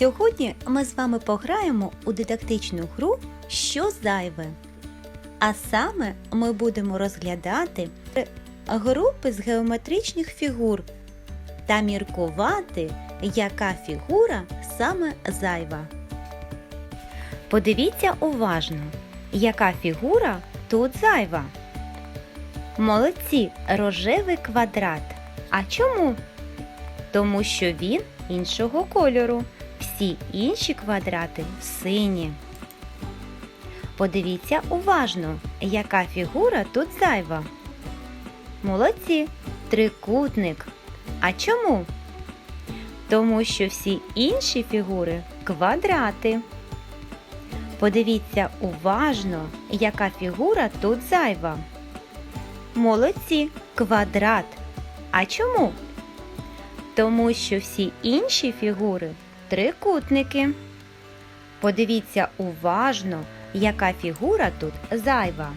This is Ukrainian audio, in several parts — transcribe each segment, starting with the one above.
Сьогодні ми з вами пограємо у дидактичну гру Що зайве. А саме ми будемо розглядати групи з геометричних фігур та міркувати, яка фігура саме зайва. Подивіться уважно, яка фігура тут зайва. Молодці, рожевий квадрат. А чому? Тому що він іншого кольору. Всі інші квадрати сині. Подивіться уважно, яка фігура тут зайва. Молодці, трикутник. А чому? Тому що всі інші фігури квадрати. Подивіться уважно, яка фігура тут зайва. Молодці, квадрат. А чому? Тому що всі інші фігури трикутники. Подивіться уважно, яка фігура тут зайва.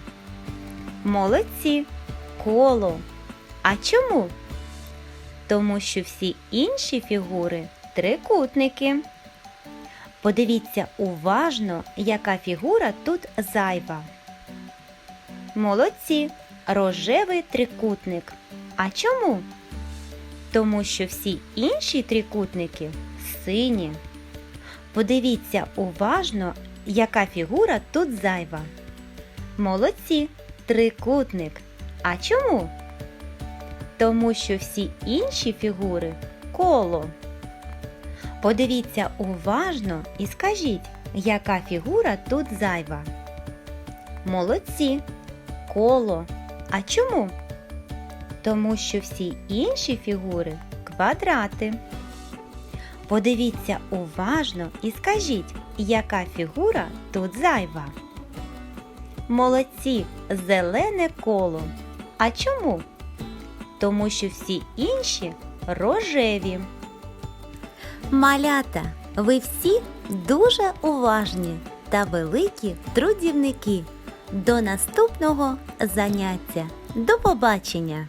Молодці, коло. А чому? Тому що всі інші фігури трикутники. Подивіться уважно, яка фігура тут зайва. Молодці, рожевий трикутник. А чому? Тому що всі інші трикутники сині. Подивіться уважно, яка фігура тут зайва. Молодці, трикутник. А чому? Тому що всі інші фігури коло. Подивіться уважно і скажіть, яка фігура тут зайва. Молодці, коло. А чому? Тому що всі інші фігури квадрати. Подивіться уважно і скажіть, яка фігура тут зайва. Молодці, зелене коло. А чому? Тому що всі інші рожеві. Малята, ви всі дуже уважні та великі трудівники. До наступного заняття. До побачення!